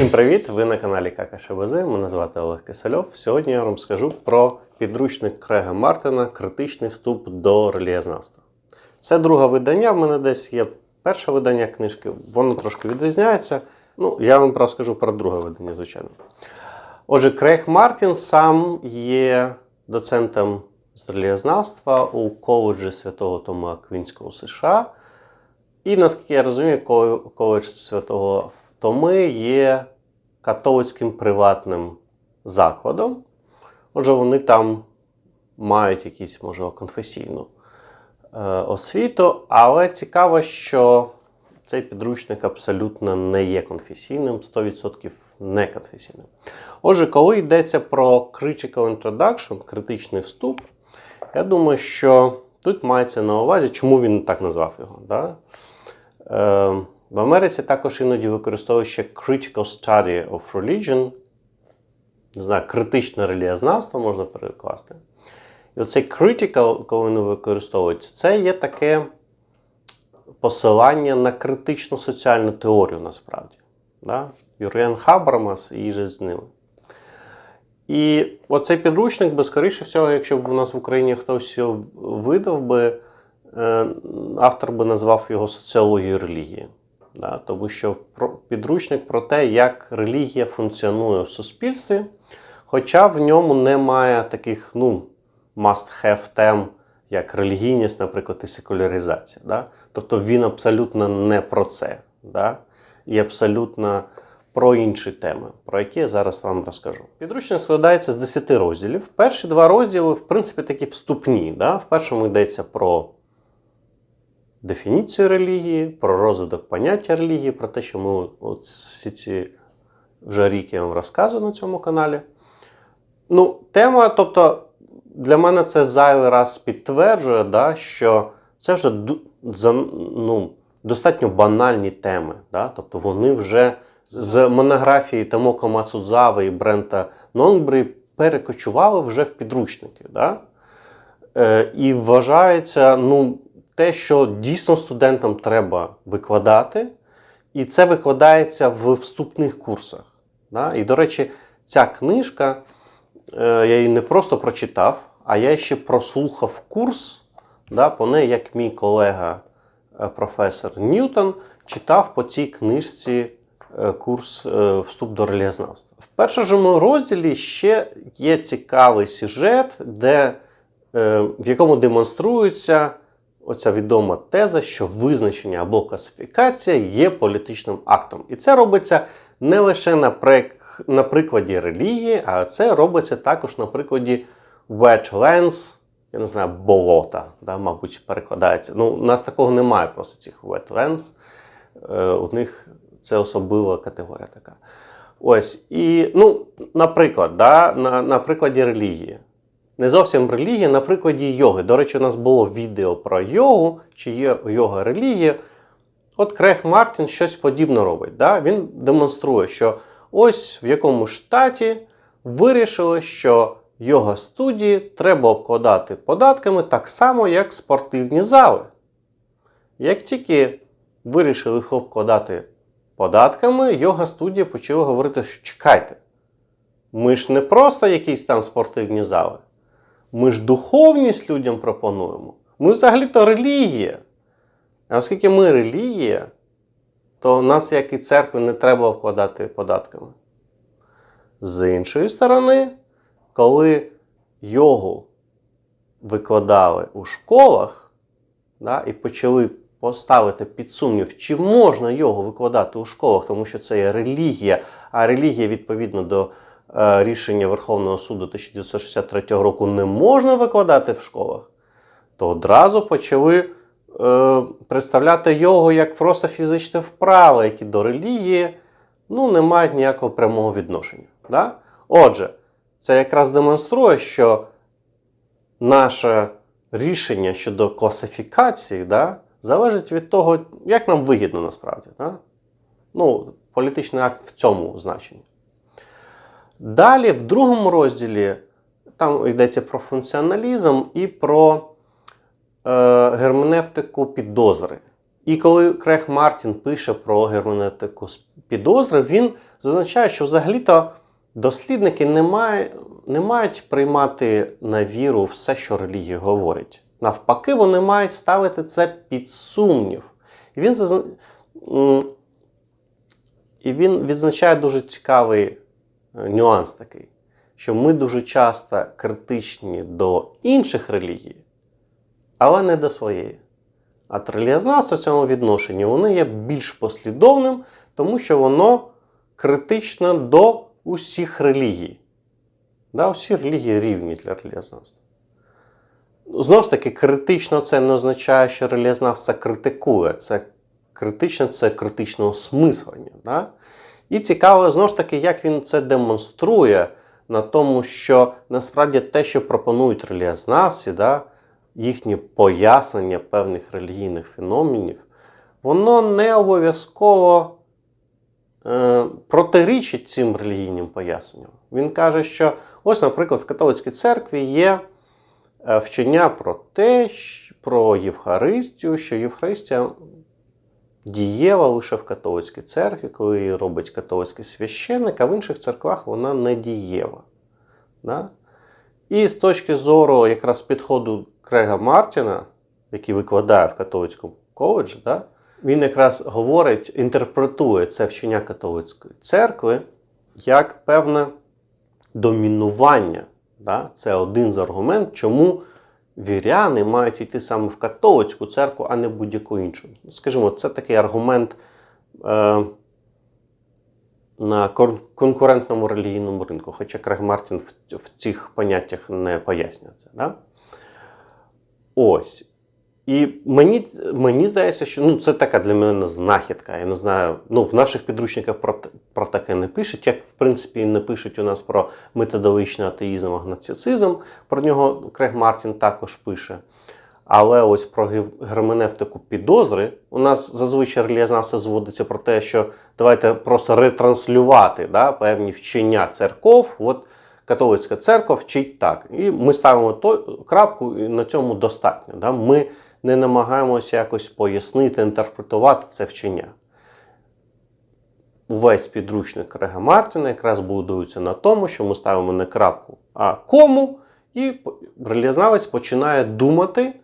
Всім привіт! Ви на каналі ККШБЗ. Мене звати Олег Кисельов. Сьогодні я вам скажу про підручник Крега Мартина Критичний вступ до релігієзнавства. Це друге видання. В мене десь є перше видання книжки, воно трошки відрізняється. Ну, я вам розкажу про друге видання, звичайно. Отже, Крейг Мартін сам є доцентом з релігієзнавства у коледжі Святого Тома Аквінського у США. І наскільки я розумію, коледж Святого Томи є католицьким приватним закладом. Отже, вони там мають якісь, може, конфесійну е, освіту, але цікаво, що цей підручник абсолютно не є конфесійним, 100% не конфесійним. Отже, коли йдеться про critical introduction, критичний вступ, я думаю, що тут мається на увазі, чому він так назвав його. Да? Е, в Америці також іноді використовують ще critical study of religion, не знаю, критичне релігієзнавство можна перекласти. І оцей critical, коли вони використовують, це є таке посилання на критичну соціальну теорію насправді. Да? Юріан Хабрамас і же з ними. І оцей підручник, би, скоріше всього, якщо б у нас в Україні хтось його видав би, е, автор би назвав його соціологією релігії. Да? Тому що підручник про те, як релігія функціонує в суспільстві, хоча в ньому немає таких ну, must-have тем, як релігійність, наприклад, і секуляризація. Да? Тобто він абсолютно не про це. Да? І абсолютно про інші теми, про які я зараз вам розкажу. Підручник складається з 10 розділів. Перші два розділи, в принципі, такі вступні. Да? В першому йдеться про дефініцію релігії, про розвиток поняття релігії, про те, що ми от всі ці вже рік я вам розказую на цьому каналі. Ну, тема, тобто, для мене це зайвий раз підтверджує, да, що це вже ну, достатньо банальні теми. Да? Тобто вони вже з монографії Томоко Мацудзави і Брента Нонгбрі перекочували вже в підручники. Да? Е, і вважається, ну, те, що дійсно студентам треба викладати, і це викладається в вступних курсах. Да? І, до речі, ця книжка, е, я її не просто прочитав, а я ще прослухав курс да, по неї, як мій колега е, професор Ньютон читав по цій книжці е, курс Вступ до релігієзнавства. В першому розділі ще є цікавий сюжет, де, в якому демонструється оця відома теза, що визначення або класифікація є політичним актом. І це робиться не лише на, прик- на прикладі релігії, а це робиться також на прикладі wetlands, я не знаю, болота, да, мабуть, перекладається. Ну, у нас такого немає просто цих wetlands. Е, у них це особлива категорія така. Ось, і, ну, наприклад, да, на, на прикладі релігії. Не зовсім релігія, на прикладі йоги. До речі, у нас було відео про йогу, чи є йога релігія. От Крег Мартін щось подібне робить. Да? Він демонструє, що ось в якому штаті вирішили, що йога студії треба обкладати податками так само, як спортивні зали. Як тільки вирішили їх обкладати податками, йога студія почала говорити, що чекайте, ми ж не просто якісь там спортивні зали. Ми ж духовність людям пропонуємо. Ми взагалі-то релігія. А оскільки ми релігія, то нас, як і церкви, не треба вкладати податками. З іншої сторони, коли йогу викладали у школах да, і почали поставити під сумнів, чи можна йогу викладати у школах, тому що це є релігія, а релігія відповідно до рішення Верховного суду 1963 року не можна викладати в школах, то одразу почали е, представляти йогу як просто фізичне вправи, які до релігії ну, не мають ніякого прямого відношення. Да? Отже, це якраз демонструє, що наше рішення щодо класифікації да, залежить від того, як нам вигідно насправді. Да? Ну, політичний акт в цьому значенні. Далі, в другому розділі, там йдеться про функціоналізм і про е, герменевтику підозри. І коли Крег Мартін пише про герменевтику підозри, він зазначає, що взагалі-то дослідники не, має, не мають приймати на віру все, що релігія говорить. Навпаки, вони мають ставити це під сумнів. І він, зазна... і він відзначає дуже цікавий нюанс такий, що ми дуже часто критичні до інших релігій, але не до своєї. А релігієзнавство в цьому відношенні воно є більш послідовним, тому що воно критично до усіх релігій. Да, усі релігії рівні для релігієзнавства. Знову ж таки, критично це не означає, що релігієзнавство критикує. Це критично це критичне осмислення. Да? І цікаво, знову ж таки, як він це демонструє на тому, що насправді те, що пропонують релігієзнавці, да, їхні пояснення певних релігійних феноменів, воно не обов'язково е, протирічить цим релігійним поясненням. Він каже, що ось, наприклад, в католицькій церкві є е, вчення про те, про Євхаристію, що Євхаристія дієва лише в католицькій церкві, коли її робить католицький священник, а в інших церквах вона не дієва. Да? І з точки зору якраз підходу Крега Мартіна, який викладає в католицькому коледжі, да, він якраз говорить, інтерпретує це вчення католицької церкви як певне домінування. Да? Це один з аргументів, чому віряни мають йти саме в католицьку церкву, а не будь-яку іншу. Скажімо, це такий аргумент е, на конкурентному релігійному ринку, хоча Крег Мартін в, в цих поняттях не пояснює це. Да? Ось. І мені, мені здається, що ну, це така для мене знахідка. Я не знаю, ну, в наших підручниках про, про таке не пишуть, як в принципі не пишуть у нас про методологічний атеїзм, агностицизм. Про нього Крег Мартін також пише. Але ось про герменевтику підозри у нас зазвичай релігієзнавство зводиться про те, що давайте просто ретранслювати да, певні вчення церков. От католицька церква вчить так. І ми ставимо то, крапку, і на цьому достатньо. Да? Ми не намагаємося якось пояснити, інтерпретувати це вчення. Увесь підручник Крега Мартіна якраз будується на тому, що ми ставимо не крапку, а кому, і релігієзнавець починає думати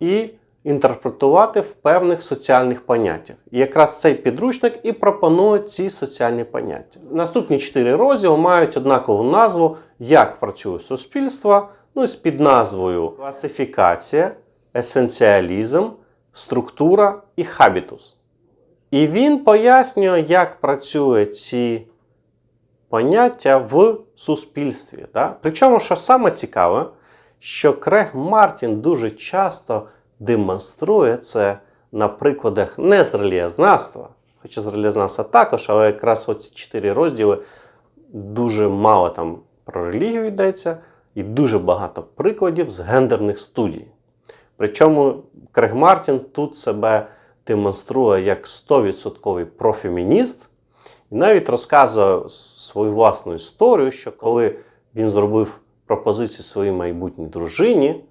і інтерпретувати в певних соціальних поняттях. І якраз цей підручник і пропонує ці соціальні поняття. Наступні чотири розділи мають однакову назву Як працює суспільство, ну з підназвою класифікація, есенціалізм, структура і хабітус. І він пояснює, як працюють ці поняття в суспільстві. Да? Причому, що саме цікаве, що Крег Мартін дуже часто демонструє це на прикладах не з релігієзнавства, хоча з релігієзнавства також, але якраз оці чотири розділи дуже мало там про релігію йдеться, і дуже багато прикладів з гендерних студій. Причому Крег Мартін тут себе демонструє як 100% профемініст, і навіть розказує свою власну історію, що коли він зробив пропозицію своїй майбутній дружині,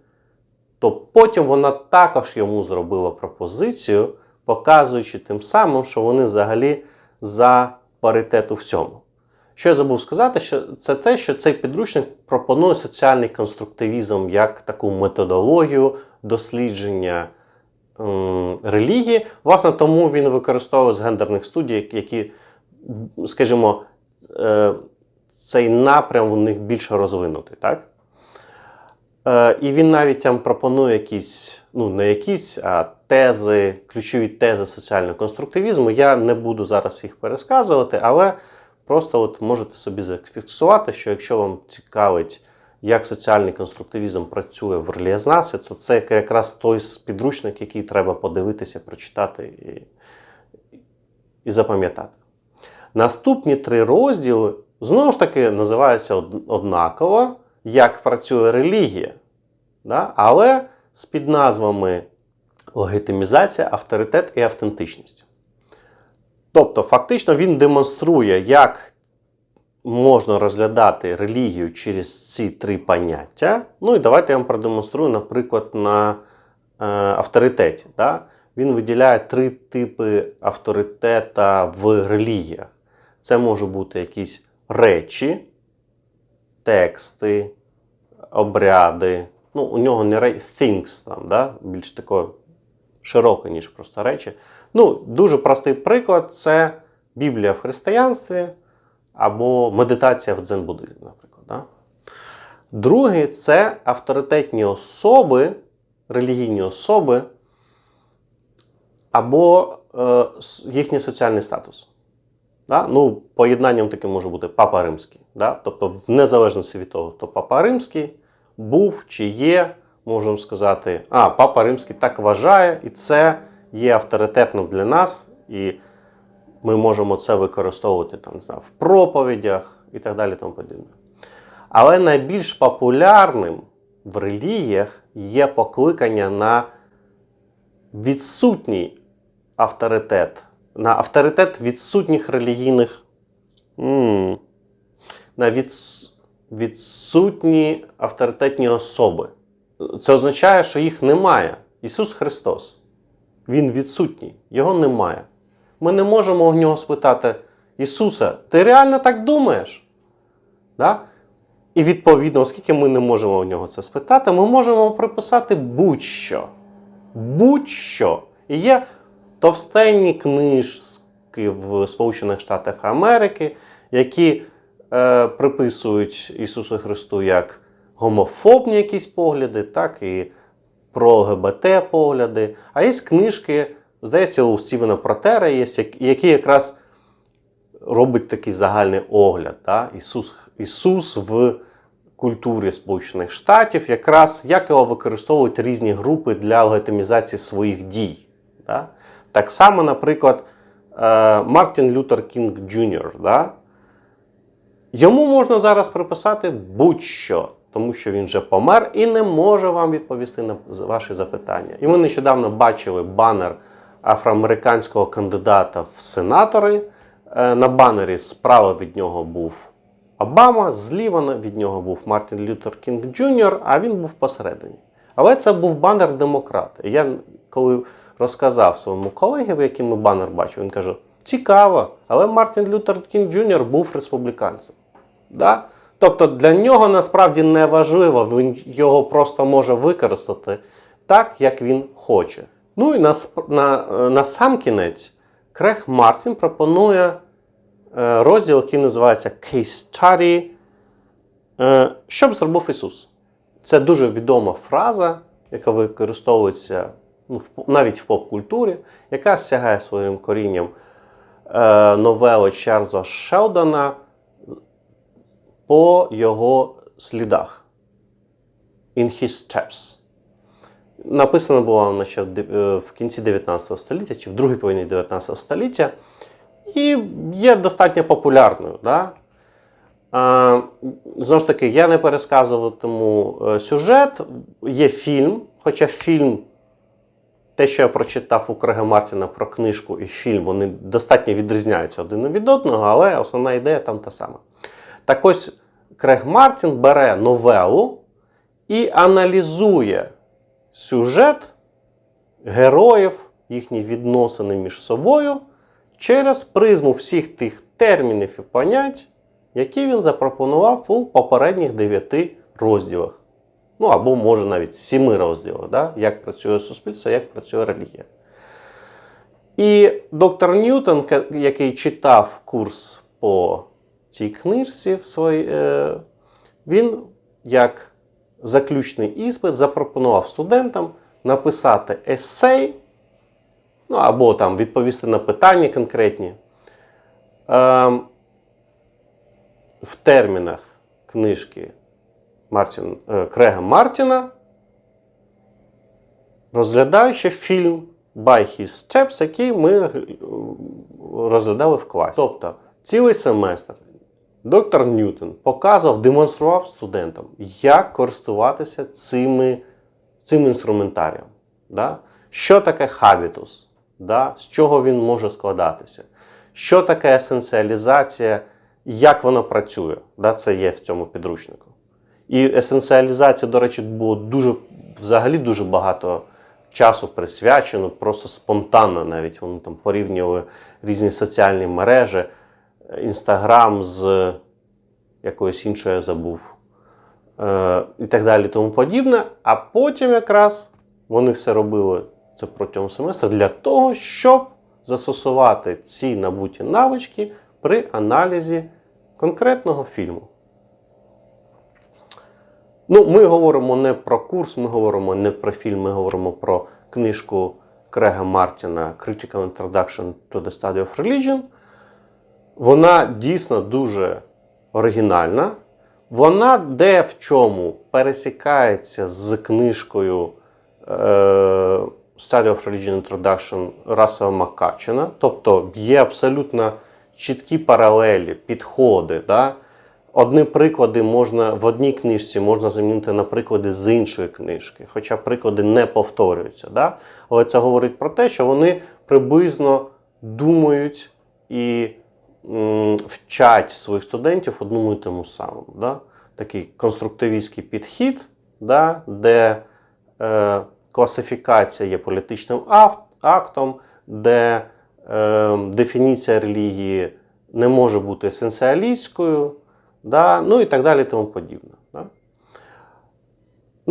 то потім вона також йому зробила пропозицію, показуючи тим самим, що вони взагалі за паритет у всьому. Що я забув сказати, що це те, що цей підручник пропонує соціальний конструктивізм як таку методологію дослідження м, релігії. Власне, тому він використовує з гендерних студій, які, скажімо, е, цей напрям у них більше розвинутий. Так? Е, І він навіть там пропонує якісь, ну не якісь, а тези, ключові тези соціального конструктивізму. Я не буду зараз їх пересказувати, але просто от можете собі зафіксувати, що якщо вам цікавить, як соціальний конструктивізм працює в релігієзнавстві, то це якраз той підручник, який треба подивитися, прочитати і, і запам'ятати. Наступні три розділи знову ж таки називаються однаково, як працює релігія, да? але з підназвами легітимізація, авторитет і автентичність. Тобто, фактично, він демонструє, як можна розглядати релігію через ці три поняття. Ну і давайте я вам продемонструю, наприклад, на е, авторитеті. Да? він виділяє три типи авторитета в релігіях. Це можуть бути якісь речі, тексти, обряди. Ну, у нього не ре... things там, да? більш тако широке, ніж просто речі. Ну, дуже простий приклад це Біблія в християнстві або медитація в дзен-буддизмі, наприклад. Да? Другий це авторитетні особи, релігійні особи або е, їхній соціальний статус. Да? Ну, поєднанням таким може бути Папа Римський. Да? Тобто, в незалежності від того, хто Папа Римський був чи є, можемо сказати, а, Папа Римський так вважає, і це є авторитетно для нас, і ми можемо це використовувати там, не знаю, в проповідях і так далі. Тому подібне. Але найбільш популярним в релігіях є покликання на відсутній авторитет, на авторитет відсутніх релігійних. м, на відс- відсутні авторитетні особи. Це означає, що їх немає. Ісус Христос. Він відсутній, його немає. Ми не можемо у нього спитати: Ісусе, ти реально так думаєш? Да? І відповідно, оскільки ми не можемо у нього це спитати, ми можемо приписати будь-що. Будь-що. І є товстенні книжки в Сполучених Штатах Америки, які е, приписують Ісусу Христу як гомофобні якісь погляди, так і про ЛГБТ погляди. А є книжки, здається, у Стівена Протера є, як- які якраз робить такий загальний огляд. Да? Ісус, Ісус в культурі Сполучених Штатів, якраз як його використовують різні групи для легітимізації своїх дій. Да? Так само, наприклад, е, Мартін Лютер Кінг Джуніор. Йому можна зараз приписати будь-що, тому що він вже помер і не може вам відповісти на ваші запитання. І ми нещодавно бачили банер афроамериканського кандидата в сенатори. Е, На банері справа від нього був Обама, зліва від нього був Мартін Лютер Кінг Джуніор, а він був посередині. Але це був банер демократа. І Я коли розказав своєму колегі, який ми банер бачив, він каже: цікаво, але Мартін Лютер Кінг Джуніор був республіканцем. Да? Тобто для нього насправді не важливо, він його просто може використати так, як він хоче. Ну і на, на, е, на сам кінець Крег Мартін пропонує е, розділ, який називається Case Study. Е, Що б зробив Ісус? Це дуже відома фраза, яка використовується ну, в- навіть в поп-культурі, яка сягає своїм корінням е, новели Чарльза Шелдона по його слідах. In his steps. Написана була вона ще в е, кінці 19 століття чи в другій половині 19 століття. І є достатньо популярною. Да? Знову ж таки, я не пересказуватиму е, сюжет. Є фільм, хоча фільм, те, що я прочитав у Крега Мартіна про книжку і фільм, вони достатньо відрізняються один від одного, але основна ідея там та сама. Так ось Крег Мартін бере новелу і аналізує сюжет героїв, їхні відносини між собою через призму всіх тих термінів і понять, які він запропонував у попередніх дев'яти розділах. Ну або може навіть сіми розділах, да? як працює суспільство, як працює релігія. І доктор Ньютон, який читав курс по цій книжці, в своїй, е, він як заключний іспит запропонував студентам написати есей, ну або там відповісти на питання конкретні. Е, в термінах книжки Мартін, е, Крега Мартіна, розглядаючи фільм By His Steps, який ми е, розглядали в класі. Тобто, цілий семестр доктор Ньютон показував, демонстрував студентам, як користуватися цими, цим інструментарієм. Да? Що таке хабітус, да? з чого він може складатися, що таке есенціалізація, як вона працює. Да? Це є в цьому підручнику. І есенціалізація, до речі, було дуже, взагалі дуже багато часу присвячено, просто спонтанно навіть вони там порівнювали різні соціальні мережі, інстаграм з якоюсь іншою я забув. Е, і так далі, тому подібне. А потім якраз вони все робили це протягом семестру для того, щоб застосувати ці набуті навички при аналізі конкретного фільму. Ну, ми говоримо не про курс, ми говоримо не про фільм, ми говоримо про книжку Крега Мартіна Critical Introduction to the Study of Religion. Вона дійсно дуже оригінальна. Вона де в чому пересікається з книжкою е, Study of Religion Introduction Расела Макачина. Тобто є абсолютно чіткі паралелі, підходи. Да? Одні приклади можна в одній книжці можна замінити на приклади з іншої книжки, хоча приклади не повторюються. Да? Але це говорить про те, що вони приблизно думають і вчать своїх студентів одному і тому самому. Да? Такий конструктивістський підхід, да? де е, класифікація є політичним актом, де е, дефініція релігії не може бути есенціалістською, да? ну і так далі, тому подібне.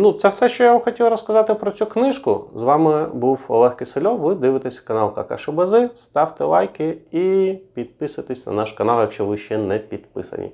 Ну, це все, що я вам хотів розказати про цю книжку. З вами був Олег Кисельов. Ви дивитеся канал Какашобази. Ставте лайки і підписуйтесь на наш канал, якщо ви ще не підписані.